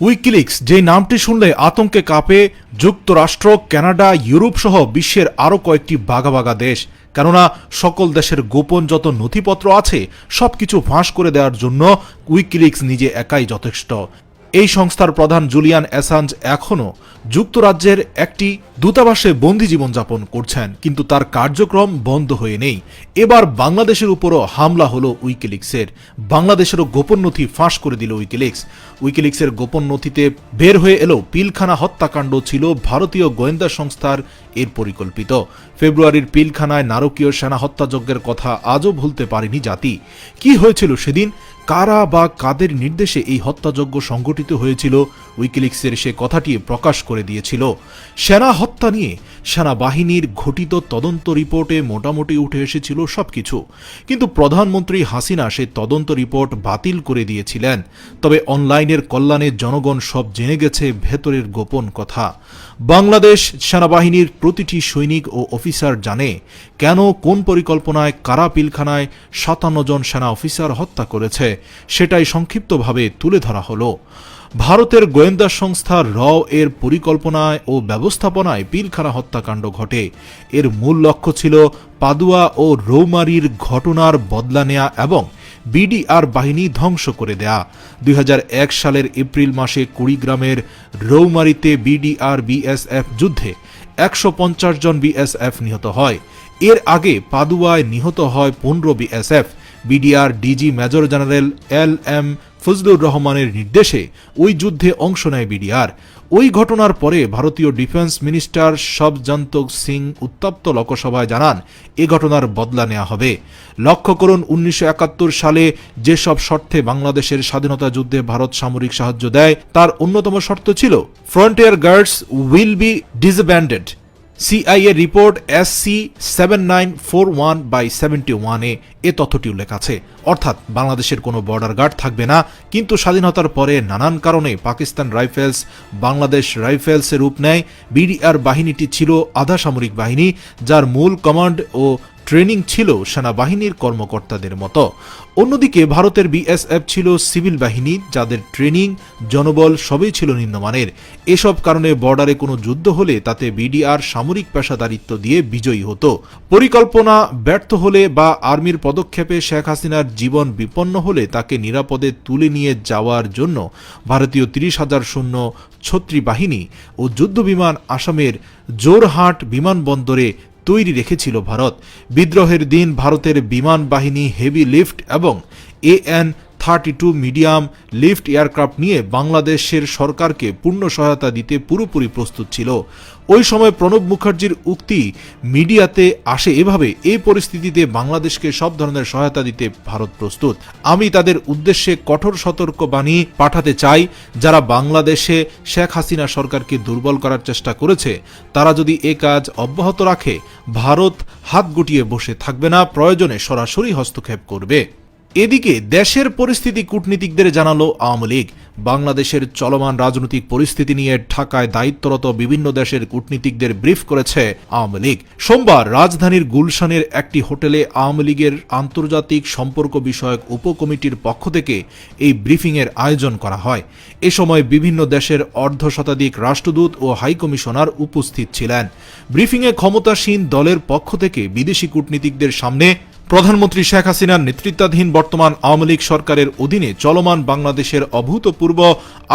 WikiLeaks, যে নামটি শুনলে আতঙ্কে কাঁপে, যুক্তরাষ্ট্র, কানাডা, ইউরোপ সহ বিশ্বের আরও কয়েকটি বাগা বাগা দেশ। কেননা, সকল দেশের গোপন যত নথিপত্র আছে, সবকিছু ফাঁস করে দেওয়ার জন্য উইকিলিক্স নিজে একাই যথেষ্ট। এই সংস্থার প্রধান জুলিয়ান অ্যাসাঞ্জ এখনও যুক্তরাজ্যের একটি দূতাবাসে বন্দি জীবনযাপন করছেন, কিন্তু তার কার্যক্রম বন্ধ হয়ে নেই। এবার বাংলাদেশের উপরও হামলা হলো উইকিলিক্সের। বাংলাদেশেরও গোপন নথি ফাঁস করে দিল উইকিলিক্স। উইকিলিক্সের গোপন নথিতে বের হয়ে এলো পিলখানা হত্যাকাণ্ড ছিল ভারতীয় গোয়েন্দা সংস্থার এর পরিকল্পিত। ফেব্রুয়ারির পিলখানায় নারকীয় সেনা হত্যাযজ্ঞের কথা আজও ভুলতে পারেনি জাতি। কি হয়েছিল সেদিন? কারা বা কাদের নির্দেশে এই হত্যাযজ্ঞ সংগঠিত হয়েছিল উইকিলিক্সের সে কথাটি প্রকাশ করে দিয়েছিল। সেনা হত্যা নিয়ে সেনাবাহিনীর ঘটিত তদন্ত রিপোর্টে মোটামুটি উঠে এসেছিল সবকিছু। কিন্তু প্রধানমন্ত্রী হাসিনা সে তদন্ত রিপোর্ট বাতিল করে দিয়েছিলেন। তবে অনলাইনের কল্যাণে জনগণ সব জেনে গেছে ভেতরের গোপন কথা। বাংলাদেশ সেনাবাহিনীর প্রতিটি সৈনিক ও অফিসার জানে কেন, কোন পরিকল্পনায়, কারা পিলখানায় সাতান্ন জন সেনা অফিসার হত্যা করেছে, সেটাই সংক্ষিপ্তভাবে তুলে ধরা হলো। ভারতের গোয়েন্দা সংস্থা র এর পরিকল্পনায় ও ব্যবস্থাপনায় পিলখানা হত্যাকাণ্ড ঘটে। এর মূল লক্ষ্য ছিল পাদুয়া ও রৌমারির ঘটনার বদলা নেয়া এবং বিডিআর বাহিনী ধ্বংস করে দেয়া। দুই হাজার এক সালের এপ্রিল মাসে কুড়িগ্রামের রৌমারিতে বিডিআর বিএসএফ যুদ্ধে একশো পঞ্চাশ জন বিএসএফ নিহত হয়। এর আগে পাদুয়ায় নিহত হয় পনেরো BSF. BDR DG major general L M Fazlur রহমানের নির্দেশে ওই যুদ্ধে অংশ নেয় বিডিআর। ওই ঘটনার পরে ভারতীয় ডিফেন্স মিনিস্টার সবজন্তক সিং উত্তপ্ত লোকসভায় জানান, এ ঘটনার বদলা নেওয়া হবে। লক্ষ্য করুন, উনিশশো একাত্তর সালে যেসব শর্তে বাংলাদেশের স্বাধীনতা যুদ্ধে ভারত সামরিক সাহায্য দেয়, তার অন্যতম শর্ত ছিল, frontier guards will be disbanded. CIA report S C seven nine four one by seventy ওয়ানে এ তথ্যটি উল্লেখ আছে। অর্থাৎ বাংলাদেশের কোনো বর্ডার গার্ড থাকবে না, কিন্তু স্বাধীনতার পরে নানান কারণে পাকিস্তান রাইফেলস, বাংলাদেশ রাইফেলসের রূপ নেয়। বিডিআর বাহিনীটি ছিল আধা সামরিক বাহিনী, যার মূল কমান্ড ও ট্রেনিং ছিল সেনাবাহিনীর কর্মকর্তাদের মতো। অন্যদিকে ভারতের বিএসএফ ছিল সিভিল বাহিনী, যাদের ট্রেনিং, জনবল সবই ছিল নিম্নমানের। এসব কারণে বর্ডারে কোনো যুদ্ধ হলে তাতে বিডিআর সামরিক পেশাদারিত্ব দিয়ে বিজয়ী হতো। পরিকল্পনা ব্যর্থ হলে বা আর্মির পদক্ষেপে শেখ হাসিনার জীবন বিপন্ন হলে তাকে নিরাপদে তুলে নিয়ে যাওয়ার জন্য ভারতীয় তিরিশ হাজার শূন্য ছত্রী বাহিনী ও যুদ্ধবিমান আসামের জোরহাট বিমানবন্দরে তৈরি রেখেছিল ভারত। বিদ্রোহের দিন ভারতের বিমান বাহিনী হেভি লিফট এবং AN thirty two medium lift aircraft নিয়ে বাংলাদেশের সরকারকে পূর্ণ সহায়তা দিতে পুরোপুরি প্রস্তুত ছিল। ওই সময় প্রণব মুখার্জির উক্তি মিডিয়াতে আসে এভাবে এই পরিস্থিতিতে বাংলাদেশকে সব ধরনের সহায়তা দিতে ভারত প্রস্তুত। আমি তাদের উদ্দেশ্যে কঠোর সতর্কবাণী পাঠাতে চাই। যারা বাংলাদেশে শেখ হাসিনা সরকারকে দুর্বল করার চেষ্টা করেছে, তারা যদি এ কাজ অব্যাহত রাখে, ভারত হাত গুটিয়ে বসে থাকবে না। প্রয়োজনে সরাসরি হস্তক্ষেপ করবে। এদিকে দেশের পরিস্থিতি কূটনীতিকদের জানালো আওয়ামী লীগ। বাংলাদেশের চলমান রাজনৈতিক পরিস্থিতি নিয়ে ঢাকায় দায়িত্বরত বিভিন্ন দেশের কূটনীতিকদের ব্রিফ করেছে আওয়ামী লীগ। সোমবার রাজধানীর গুলশানের একটি হোটেলে আওয়ামী লীগের আন্তর্জাতিক সম্পর্ক বিষয়ক উপকমিটির পক্ষ থেকে এই ব্রিফিংয়ের আয়োজন করা হয়। এ সময় বিভিন্ন দেশের অর্ধ শতাধিক রাষ্ট্রদূত ও হাইকমিশনার উপস্থিত ছিলেন। ব্রিফিংয়ে ক্ষমতাসীন দলের পক্ষ থেকে বিদেশি কূটনীতিকদের সামনে প্রধানমন্ত্রী শেখ হাসিনার নেতৃত্বাধীন বর্তমান আওয়ামী লীগ সরকারের অধীনে চলমান বাংলাদেশের অভূতপূর্ব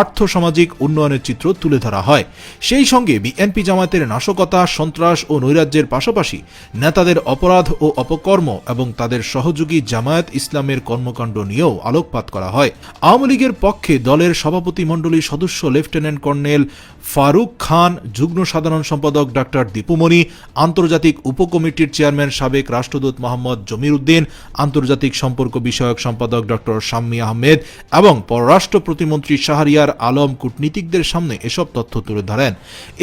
আর্থসামাজিক উন্নয়নের চিত্র তুলে ধরা হয়। সেই সঙ্গে বিএনপি জামায়াতের নাশকতা, সন্ত্রাস ও নৈরাজ্যের পাশাপাশি নেতাদের অপরাধ ও অপকর্ম এবং তাদের সহযোগী জামায়াত ইসলামের কর্মকাণ্ড নিয়েও আলোকপাত করা হয়। আওয়ামী লীগের পক্ষে দলের সভাপতি মণ্ডলীর সদস্য লেফটেন্যান্ট কর্নেল ফারুক খান, যুগ্ম সাধারণ সম্পাদক ডাক্তার দীপুমণি, আন্তর্জাতিক উপকমিটির চেয়ারম্যান সাবেক রাষ্ট্রদূত মোহাম্মদ জমির উদ্দিন, আন্তর্জাতিক সম্পর্ক বিষয়ক সম্পাদক ডক্টর শাম্মী আহমেদ এবং পররাষ্ট্র প্রতিমন্ত্রী শাহরিয়ার আলম কূটনীতিকদের সামনে এসব তথ্য তুলে ধরেন।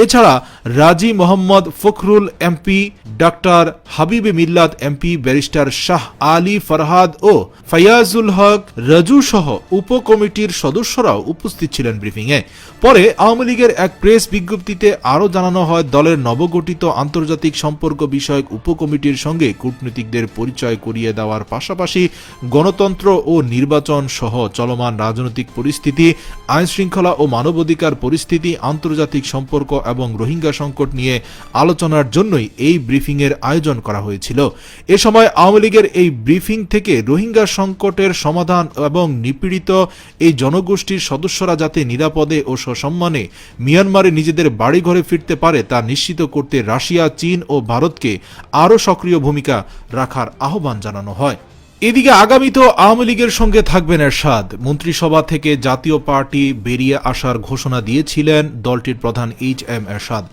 এছাড়া রাজি মোহাম্মদ ফখরুল এমপি ডাক্তার হাবিবে মিল্লাত এমপি ব্যারিস্টার শাহ আলী ফরহাদ ও ফায়াজুল হক রাজু সহ উপকমিটির সদস্যরাও উপস্থিত ছিলেন ব্রিফিংয়ে। পরে আওয়ামী লীগের এক প্রেস বিজ্ঞপ্তিতে আরও জানানো হয়, দলের নবগঠিত আন্তর্জাতিক সম্পর্ক বিষয়ক উপকমিটির সঙ্গে কূটনীতিকদের পরিচয় করিয়ে দেওয়ার পাশাপাশি গণতন্ত্র ও নির্বাচন সহ চলমান রাজনৈতিক পরিস্থিতি, আইনশৃঙ্খলা ও মানবাধিকার পরিস্থিতি, আন্তর্জাতিক সম্পর্ক এবং রোহিঙ্গা সংকট নিয়ে আলোচনার জন্যই এই ব্রিফিংয়ের আয়োজন করা হয়েছিল। এ সময় আওয়ামী লীগের এই ব্রিফিং থেকে রোহিঙ্গা সংকটের সমাধান এবং নিপীড়িত এই জনগোষ্ঠীর সদস্যরা যাতে নিরাপদে ও সসম্মানে মিয়ানমারে নিজেদের বাড়িঘরে ফিরতে পারে তা নিশ্চিত করতে রাশিয়া, চীন ও ভারতকে আরও সক্রিয় ভূমিকা রাখার আহ্বান জানানো হয়। এদিকে আগামীতেও আওয়ামী লীগের সঙ্গে থাকবেন এরশাদ। মন্ত্রিসভা থেকে জাতীয় পার্টি বেরিয়ে আসার ঘোষণা দিয়েছিলেন দলটির প্রধান এইচ এম এরশাদ।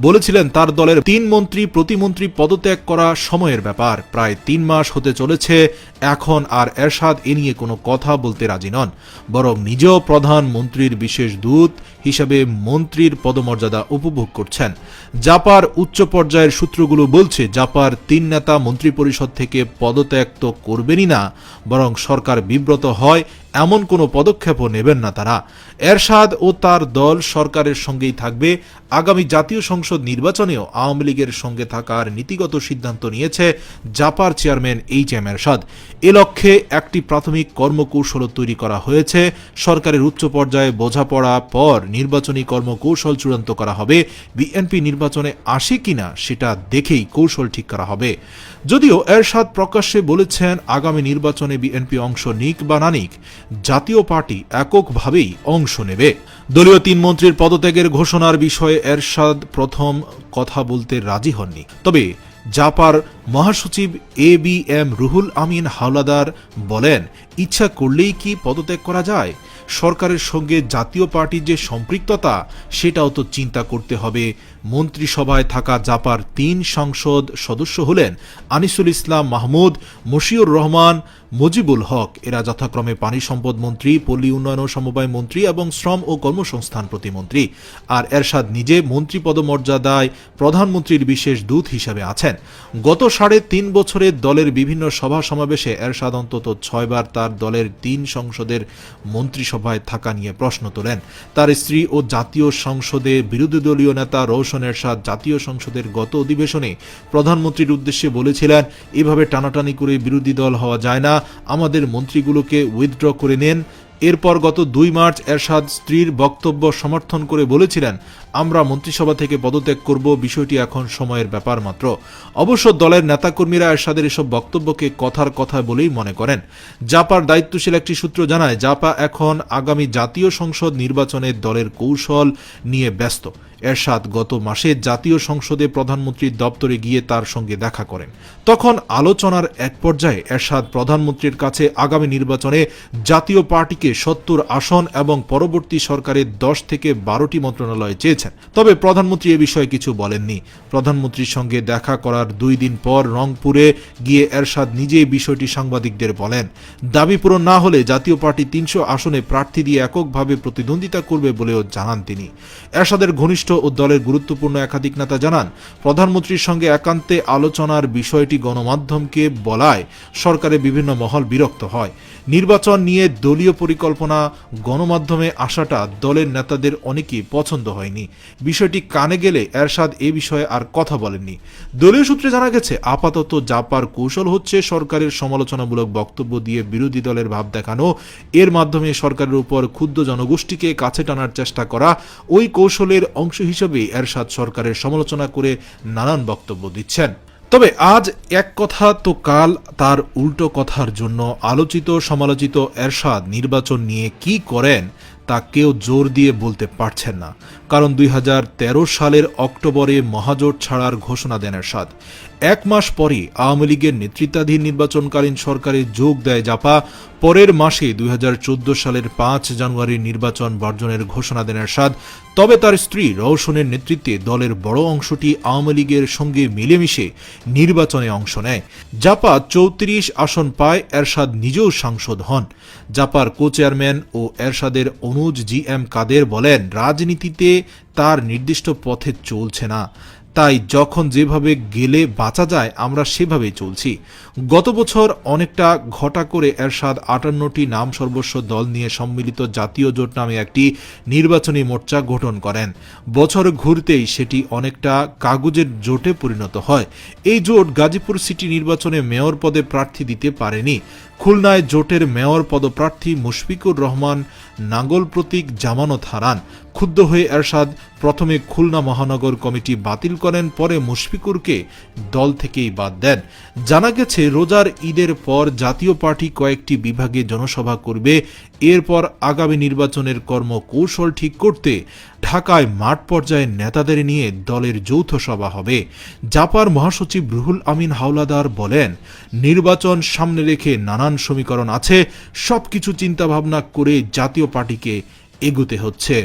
বলেছিলেন তার দলের তিন মন্ত্রী, প্রতিমন্ত্রী পদত্যাগ করা সময়ের ব্যাপার। প্রায় তিন মাস হতে চলেছে, এখন আর এরশাদ এ নিয়ে কোনো কথা বলতে রাজি নন। বরং নিজেও প্রধানমন্ত্রীর বিশেষ দূত হিসাবে মন্ত্রীর পদমর্যাদা উপভোগ করছেন। জাপার উচ্চ পর্যায়ের সূত্রগুলো বলছে, জাপার তিন নেতা মন্ত্রী পরিষদ থেকে পদত্যাগ তো করবেনই না, বরং সরকার বিব্রত হয় এমন কোনো পদক্ষেপও নেবেন না তারা। এরশাদ ও তার দল সরকারের সঙ্গেই থাকবে। আগামী জাতীয় সংসদ নির্বাচনেও আওয়ামী লীগের সঙ্গে থাকার নীতিগত সিদ্ধান্ত নিয়েছে জাপার চেয়ারম্যান এইচ এম এরশাদ। এ লক্ষ্যে একটি প্রাথমিক কর্মকৌশল তৈরি করা হয়েছে। সরকারের উচ্চ পর্যায়ে বোঝাপড়া পর নির্বাচনী কর্মকৌশল চূড়ান্ত করা হবে। বিএনপি নির্বাচনে আসে কিনা সেটা দেখেই কৌশল ঠিক করা হবে। যদিও এরশাদ প্রকাশ্যে বলেছেন, আগামী নির্বাচনে বিএনপি অংশ নিক বা না নিক। জাতীয় পার্টি এককভাবেই অংশ নেবে। দলীয় তিন মন্ত্রীর পদত্যাগের ঘোষণার বিষয়ে এরশাদ প্রথম কথা বলতে রাজি হননি। তবে জাপার মহাসচিব A B M Ruhul Amin Hawlader বলেন, ইচ্ছা করলেই কি পদত্যাগ করা যায়? সরকারের সঙ্গে জাতীয় পার্টির যে সম্পৃক্ততা, সেটাও তো চিন্তা করতে হবে। মন্ত্রিসভায় থাকা জাপার তিন সংসদ সদস্য হলেন আনিসুল ইসলাম মাহমুদ, মশিউর রহমান মুজিবুল হক, এরা যথাক্রমে পানি সম্পদ মন্ত্রী, পল্লী উন্নয়ন ও সমবায় মন্ত্রী এবং শ্রম ও কর্মসংস্থান প্রতিমন্ত্রী। আর এরশাদ নিজে মন্ত্রী পদমর্যাদায় প্রধানমন্ত্রীর বিশেষ দূত হিসেবে আছেন। গত সাড়ে তিন বছরে দলের বিভিন্ন সভা সমাবেশে এরশাদ অন্তত ছয়বার তার দলের তিন সংসদের মন্ত্রিসভায় থাকা নিয়ে প্রশ্ন তোলেন। তার স্ত্রী ও জাতীয় সংসদে বিরোধী দলীয় নেতা রৌশন এরশাদ জাতীয় সংসদের গত অধিবেশনে প্রধানমন্ত্রীর উদ্দেশ্যে বলেছিলেন, এভাবে টানাটানি করে বিরোধী দল হওয়া যায় না। আমাদের মন্ত্রীগুলোকে উইথড্র করে নেন। এরপর গত দুই মার্চ এরশাদ স্ত্রীর বক্তব্য সমর্থন করে বলেছিলেন, আমরা মন্ত্রিসভা থেকে পদত্যাগ করব, বিষয়টি এখন সময়ের ব্যাপার মাত্র। অবশ্য দলের নেতাকর্মীরা এরশাদের এসব বক্তব্যকে কথার কথা বলেই মনে করেন। জাপার দায়িত্বশীল একটি সূত্র জানায়, জাপা এখন আগামী জাতীয় সংসদ নির্বাচনে দলের কৌশল নিয়ে ব্যস্ত। এরশাদ গত মাসে জাতীয় সংসদে প্রধানমন্ত্রীর দপ্তরে গিয়ে তার সঙ্গে দেখা করেন। তখন আলোচনার এক পর্যায়ে এরশাদ প্রধানমন্ত্রীর কাছে আগামী নির্বাচনে জাতীয় পার্টিকে সত্তর আসন এবং পরবর্তী সরকারের দশ থেকে বারোটি মন্ত্রণালয় চেয়েছেন। তবে প্রধানমন্ত্রী এ বিষয়ে কিছু বলেননি। প্রধানমন্ত্রীর সঙ্গে দেখা করার দুই দিন পর রংপুরে গিয়ে এরশাদ নিজেই বিষয়টি সাংবাদিকদের বলেন। দাবি পূরণ না হলে জাতীয় পার্টি তিনশো আসনে প্রার্থী দিয়ে এককভাবে প্রতিদ্বন্দ্বিতা করবে বলেও জানান তিনি। এরশাদের ঘনিষ্ঠ ও দলের গুরুত্বপূর্ণ একাধিক নেতা জানান, প্রধানমন্ত্রীর সঙ্গে একান্তে আলোচনার বিষয়টি গণমাধ্যমকে বলায় সরকারের বিভিন্ন মহল বিরক্ত হয়। নির্বাচন নিয়ে দলীয় পরিকল্পনা, গণমাধ্যমে আসাটা দলের নেতাদের অনেকেই পছন্দ হয়নি। বিষয়টি কানে গেলে এরশাদ এ বিষয়ে আর কথা বলেননি। দলীয় সূত্রে জানা গেছে, আপাতত জাপার কৌশল হচ্ছে সরকারের সমালোচনামূলক বক্তব্য দিয়ে বিরোধী দলের ভাব দেখানো। এর মাধ্যমে সরকারের উপর ক্ষুদ্র জনগোষ্ঠীকে কাছে টানার চেষ্টা করা। ওই কৌশলের অংশ হিসেবে এরশাদ সরকারের সমালোচনা করে নানান বক্তব্য দিচ্ছেন। তবে আজ এক কথা তো কাল, তার উল্টো কথার জন্য আলোচিত, সমালোচিত এরশাদ নির্বাচন নিয়ে কি করেন তা কেউ জোর দিয়ে বলতে পারছেন না। কারণ দুই হাজার তেরো সালের অক্টোবরে মহাজোট ছাড়ার ঘোষণা দেন এরশাদ। এক মাস পরে আওয়ামী লীগের নেতৃত্বাধীন নির্বাচনকালীন সরকারে যোগ দেয় জাপা। পরের মাসে দুই হাজার চোদ্দ সালের পাঁচ জানুয়ারির নির্বাচন বর্জনের ঘোষণা দেন এরশাদ। তবে তার স্ত্রী রওশনের নেতৃত্বে দলের বড় অংশটি আওয়ামী লীগের সঙ্গে মিলেমিশে নির্বাচনে অংশ নেয়। জাপা চৌত্রিশ আসন পায়, এরশাদ নিজেও সাংসদ হন। জাপার কো চেয়ারম্যান ও এরশাদের অনুজ জি এম কাদের বলেন, রাজনীতিতে তার নির্দিষ্ট পথে চলছে না। তাই যখন যেভাবে গেলে বাঁচা যায় আমরা সেভাবেই চলছি। গত বছর অনেকটা ঘটা করে এরশাদ আটান্নটি নাম সর্বস্ব দল নিয়ে সম্মিলিত জাতীয় জোট নামে একটি নির্বাচনী মোর্চা গঠন করেন। বছর ঘুরতেই সেটি অনেকটা কাগজের জোটে পরিণত হয়। এই জোট গাজীপুর সিটি নির্বাচনে মেয়র পদে প্রার্থী দিতে পারেনি। খুলনায় জোটের মেয়র পদপ্রার্থী মুশফিকুর রহমান নাঙ্গল প্রতীক জামানত হারান। ক্ষুব্ধ হয়ে এরশাদ প্রথমে খুলনা মহানগর কমিটি বাতিল করেন, পরে মুশফিকুরকে দল থেকেই বাদ দেন। জানা গেছে রোজার ঈদের পর জাতীয় পার্টি কয়েকটি বিভাগে জনসভা করবে। এরপর আগামী নির্বাচনের কর্মকৌশল ঠিক করতে ঢাকায় মাঠ পর্যায়ে নেতাদের নিয়ে দলের যৌথ সভা হবে। জাপার মহাসচিব রুহুল আমিন হাওলাদার বলেন, নির্বাচন সামনে রেখে নানান সমীকরণ আছে, সবকিছু চিন্তাভাবনা করে জাতীয় পার্টিকে এগুতে হচ্ছে।